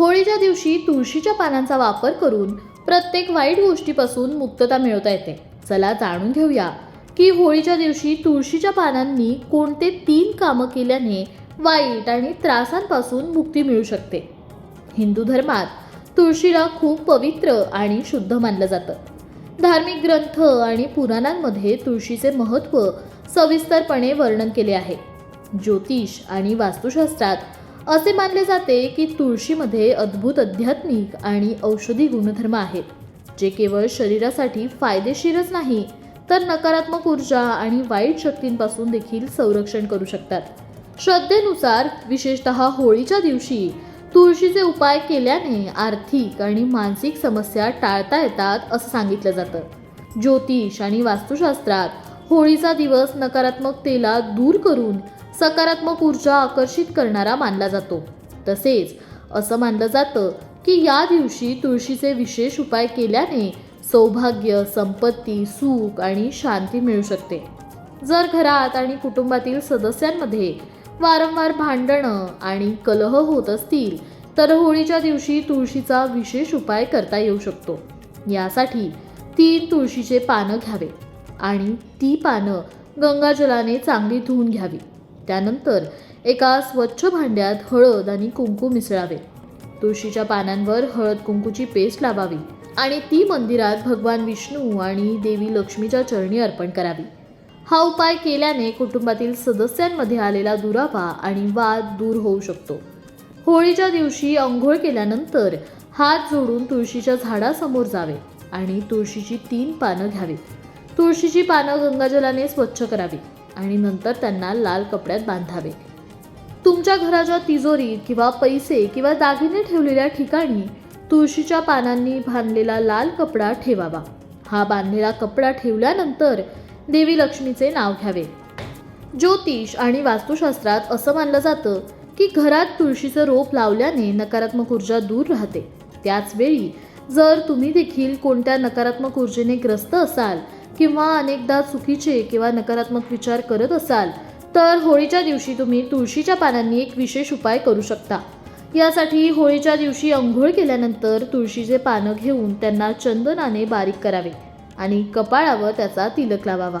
होळीच्या दिवशी तुळशीच्या पानांचा वापर करून प्रत्येक वाईट गोष्टीपासून मुक्तता मिळवता येते. चला जाणून घेऊया की होळीच्या दिवशी तुळशीच्या पानांनी कोणते तीन कामं केल्याने वाईट आणि त्रासांपासून मुक्ती मिळू शकते. हिंदू धर्मात तुळशीला खूप पवित्र आणि शुद्ध मानलं जातं. धार्मिक ग्रंथ आणि पुराणांमध्ये तुळशीचे महत्त्व सविस्तरपणे वर्णन केले आहे. ज्योतिष आणि वास्तुशास्त्रात असे मानले जाते की तुळशीमध्ये अद्भुत आध्यात्मिक आणि औषधी गुणधर्म आहेत जे केवळ शरीरासाठी फायदेशीरच नाही तर नकारात्मक ऊर्जा आणि वाईट शक्तींपासून देखील संरक्षण करू शकतात. श्रद्धेनुसार विशेषतः होळीच्या दिवशी तुळशीचे उपाय केल्याने आर्थिक आणि मानसिक समस्या टाळता येतात असं सांगितलं जातं. ज्योतिष आणि वास्तुशास्त्रात होळीचा दिवस नकारात्मकतेला दूर करून सकारात्मक ऊर्जा आकर्षित करणारा मानला जातो. तसेच असं मानलं जातं की या दिवशी तुळशीचे विशेष उपाय केल्याने सौभाग्य संपत्ती सुख आणि शांती मिळू शकते. जर घरात आणि कुटुंबातील सदस्यांमध्ये वारंवार भांडणं आणि कलह होत असतील तर होळीच्या दिवशी तुळशीचा विशेष उपाय करता येऊ शकतो. यासाठी तीन तुळशीचे पानं घ्यावे आणि ती पानं गंगाजलाने चांगली धुवून घ्यावी. त्यानंतर एका स्वच्छ भांड्यात हळद आणि कुंकू मिसळावे. तुळशीच्या पानांवर हळद कुंकूची पेस्ट लावावी आणि ती मंदिरात भगवान विष्णू आणि देवी लक्ष्मीच्या चरणी अर्पण करावी. हा उपाय केल्याने कुटुंबातील सदस्यांमध्ये आलेला दुरावा आणि वाद दूर होऊ शकतो. होळीच्या दिवशी अंघोळ केल्यानंतर हात जोडून तुळशीच्या झाडासमोर जावे आणि तुळशीची तीन पानं घ्यावीत. तुळशीची पानं गंगाजलाने स्वच्छ करावी आणि नंतर त्यांना लाल कपड्यात बांधावे. तुमच्या घराच्या तिजोरी किंवा पैसे किंवा दागिने ठेवलेल्या ठिकाणी तुळशीच्या पानांनी बांधलेला लाल कपडा ठेवावा. हा बांधलेला कपडा ठेवल्यानंतर देवी लक्ष्मीचे नाव घ्यावे. ज्योतिष आणि वास्तुशास्त्रात असं मानलं जातं की घरात तुळशीचं रोप लावल्याने नकारात्मक ऊर्जा दूर राहते. त्याचवेळी जर तुम्ही देखील कोणत्या नकारात्मक ऊर्जेने ग्रस्त असाल किंवा अनेकदा चुकीचे किंवा नकारात्मक विचार करत असाल तर होळीच्या दिवशी तुम्ही तुळशीच्या पानांनी एक विशेष उपाय करू शकता. यासाठी होळीच्या दिवशी अंघोळ केल्यानंतर तुळशीचे पानं घेऊन त्यांना चंदनाने बारीक करावे आणि कपाळावर त्याचा तिलक लावावा.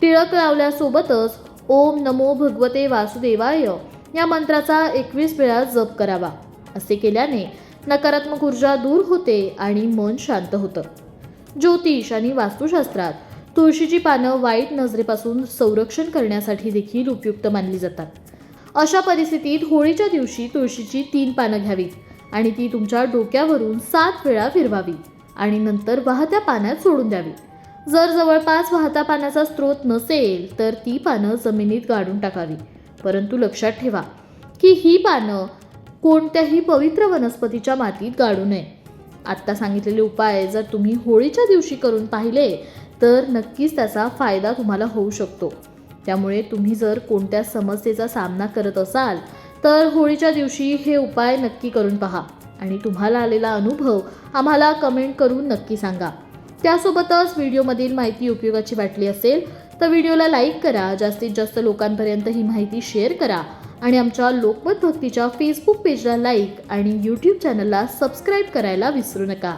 टिळक लावल्यासोबतच ओम नमो भगवते वासुदेवाय या मंत्राचा एकवीस वेळा जप करावा. असे केल्याने नकारात्मक ऊर्जा दूर होते आणि मन शांत होतं. ज्योतिष आणि वास्तुशास्त्रात तुळशीची पानं वाईट नजरेपासून संरक्षण करण्यासाठी देखील उपयुक्त मानली जातात. अशा परिस्थितीत होळीच्या दिवशी तुळशीची तीन पानं घ्यावीत आणि ती तुमच्या डोक्यावरून सात वेळा फिरवावी आणि नंतर वाहत्या पाण्यात सोडून द्यावी. जर जवळपास वाहत्या पाण्याचा स्रोत नसेल तर ती पानं जमिनीत गाडून टाकावी. परंतु लक्षात ठेवा की ही पानं कोणत्याही पवित्र वनस्पतीच्या मातीत गाडू नये. आत्ता सांगितलेले उपाय जर तुम्ही होळीच्या दिवशी करून पाहिले तर नक्कीच त्याचा फायदा तुम्हाला होऊ शकतो. त्यामुळे तुम्ही जर कोणत्या समस्येचा सामना करत असाल तर होळीच्या दिवशी हे उपाय नक्की करून पहा. आणि तुम्हाला आलेला अनुभव आम्हाला कमेंट करून नक्की सांगा. त्यासोबतच व्हिडिओमधील माहिती उपयोगाची वाटली असेल तर व्हिडिओला लाईक करा जास्तीत जास्त लोकांपर्यंत ही माहिती शेअर करा आणि आमच्या लोकमत भक्तीच्या फेसबुक पेजला लाईक आणि यूट्यूब चॅनलला सबस्क्राईब करायला विसरू नका.